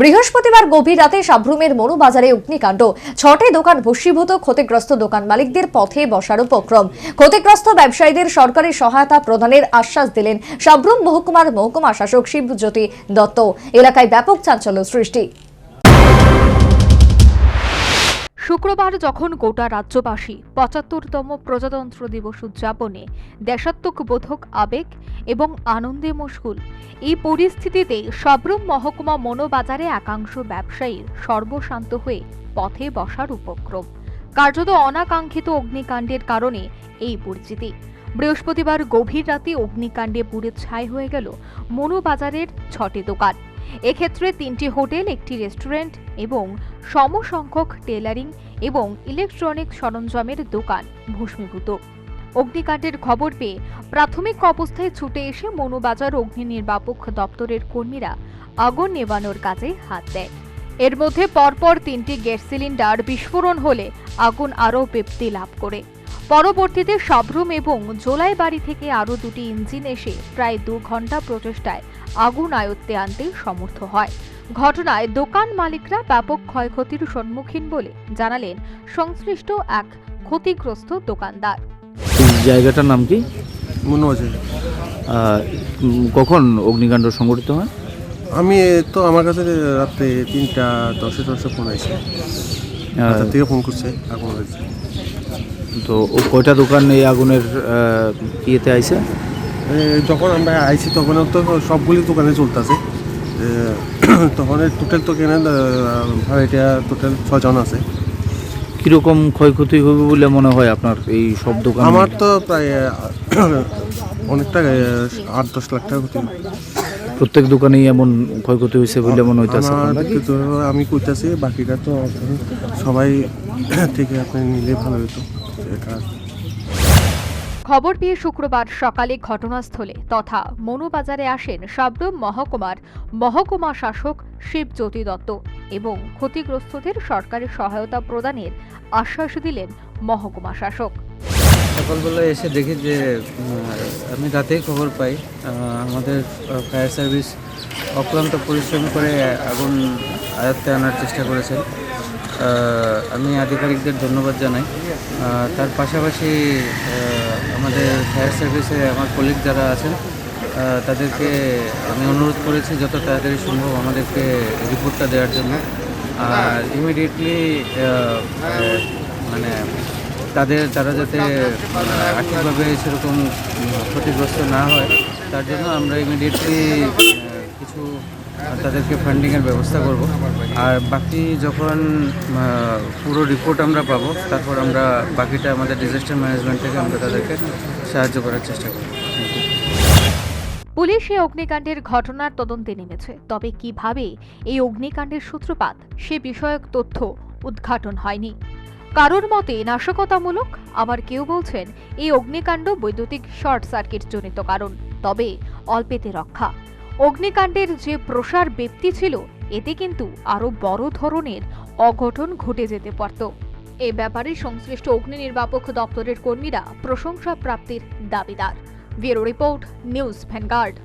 বৃহস্পতিবার গভীর রাতে সাব্রুমের মনুবাজারে অগ্নিকাণ্ড। ছটে দোকান ভস্মীভূত, ক্ষতিগ্রস্ত দোকান মালিকদের পথে বসার উপক্রম। ক্ষতিগ্রস্ত ব্যবসায়ীদের সরকারি সহায়তা প্রদানের আশ্বাস দিলেন সাব্রুম মহকুমার মহকুমা শাসক শিবজ্যোতি দত্ত। এলাকায় ব্যাপক চাঞ্চল্য সৃষ্টি। শুক্রবার যখন গোটা রাজ্যবাসী পঁচাত্তরতম প্রজাতন্ত্র দিবস উদযাপনে দেশাত্মকবোধক আবেগ এবং আনন্দে মশগুল এই পরিস্থিতিতে সাব্রম মহকুমা মনোবাজারে একাংশ ব্যবসায়ীর সর্বশান্ত হয়ে পথে বসার উপক্রম। কার্যত অনাকাঙ্ক্ষিত অগ্নিকাণ্ডের কারণে এই পরিচিতি। বৃহস্পতিবার গভীর রাতে অগ্নিকাণ্ডে পুড়ে ছাই হয়ে গেল মনোবাজারের ছটি দোকান। এক্ষেত্রে তিনটি হোটেল, একটি রেস্টুরেন্ট এবং সমসংখ্যক টেলারিং এবং ইলেকট্রনিক সরঞ্জামের দোকান ভস্মীভূত। অগ্নিকাণ্ডের খবর পেয়ে প্রাথমিক অবস্থায় ছুটে এসে মনোবাজার অগ্নি নির্বাপক দপ্তরের কর্মীরা আগুন নেভানোর কাজে হাত দেয়। এর মধ্যে পরপর তিনটি গ্যাস সিলিন্ডার বিস্ফোরণ হলে আগুন আরও ব্যাপ্তি লাভ করে। পরবর্তীতে সাবরুম এবং জোলাই বাড়ি থেকে আরও দুটি ইঞ্জিন এসে প্রায় দু ঘণ্টা প্রচেষ্টায় আগুন আয়ত্তে আনতে সমর্থ হয়। ঘটনায় দোকান মালিকরা ব্যাপক ক্ষয়ক্ষতির সম্মুখীন বলে জানালেন সংশ্লিষ্ট এক ক্ষতিগ্রস্ত দোকানদার। জায়গাটার নাম কি? মনে উম, কখন অগ্নিকাণ্ড সংঘটিত হয়? আমি তো আমার কাছে রাত্রে তিনটা দশে দশে ফোন আছে থেকে ফোন করছে এখন হয়েছে। তো ও কয়টা দোকান এই আগুনের ইয়েতে আইছে? যখন আমরা আইছি তখন তো সবগুলি দোকানে চলতেছে। তখন টোটাল তো কেন এটা টোটাল ছজন আছে। কীরকম ক্ষয়ক্ষতি হবে বলে মনে হয় আপনার এই সব দোকান? আমার তো প্রায় অনেকটা আট দশ লাখ টাকা ক্ষতি প্রত্যেক দোকানেই এমন ক্ষয়ক্ষতি হয়েছে বলে মনে হইতেছে। আমি কইতাছি বাকিটা তো সবাই থেকে আপনি নিলে ভালো হতো এটা খবর পেয়ে শুক্রবার সকালে ঘটনাস্থলে তথা মনুবাজারে আসেন সাবরুম মহকুমার মহকুমা শাসক শিবজ্যোতি দত্ত এবং ক্ষতিগ্রস্তদের সরকারি সহায়তা প্রদানের আশ্বাস দিলেন মহকুমা শাসক। সকালবেলা এসে দেখি যে আমি রাতেই খবর পাই আমাদের ফায়ার সার্ভিস অক্লান্ত পরিশ্রম করে আগুন আয়ত্তে আনার চেষ্টা করেছেন। আমি আধিকারিকদের ধন্যবাদ জানাই। তার পাশাপাশি আমাদের ফায়ার সার্ভিসে আমার কলিগ যারা আছেন তাদেরকে আমি অনুরোধ করেছি যত তাড়াতাড়ি সম্ভব আমাদেরকে রিপোর্টটা দেওয়ার জন্য। আর ইমিডিয়েটলি মানে তাদের, তারা যাতে আর্থিকভাবে সেরকম ক্ষতিগ্রস্ত না হয়, তার জন্য আমরা ইমিডিয়েটলি কিছু তাদেরকে ফান্ডিংয়ের ব্যবস্থা করব। আর বাকি যখন পুরো রিপোর্ট আমরা পাবো, তারপর আমরা বাকিটা আমাদের ডিজাস্টার ম্যানেজমেন্ট থেকে আমরা তাদেরকে সাহায্য করার চেষ্টা করব। পুলিশ এই অগ্নিকাণ্ডের ঘটনার তদন্তে নেমেছে। তবে কীভাবে এই অগ্নিকাণ্ডের সূত্রপাত, সে বিষয়ক তথ্য উদ্ঘাটন হয়নি। কারোর মতে নাশকতামূলক, আবার কেউ বলছেন এই অগ্নিকাণ্ড বৈদ্যুতিক শর্ট সার্কিট জনিত কারণ, তবে অল্পেতে রক্ষা। অগ্নিকাণ্ডের যে প্রসার ব্যক্তি ছিল, এতে কিন্তু আরও বড় ধরনের অঘটন ঘটে যেতে পারত। এ ব্যাপারে সংশ্লিষ্ট অগ্নি নির্বাপক দপ্তরের কর্মীরা প্রশংসা প্রাপ্তির দাবিদার। Bureau report, news Vanguard.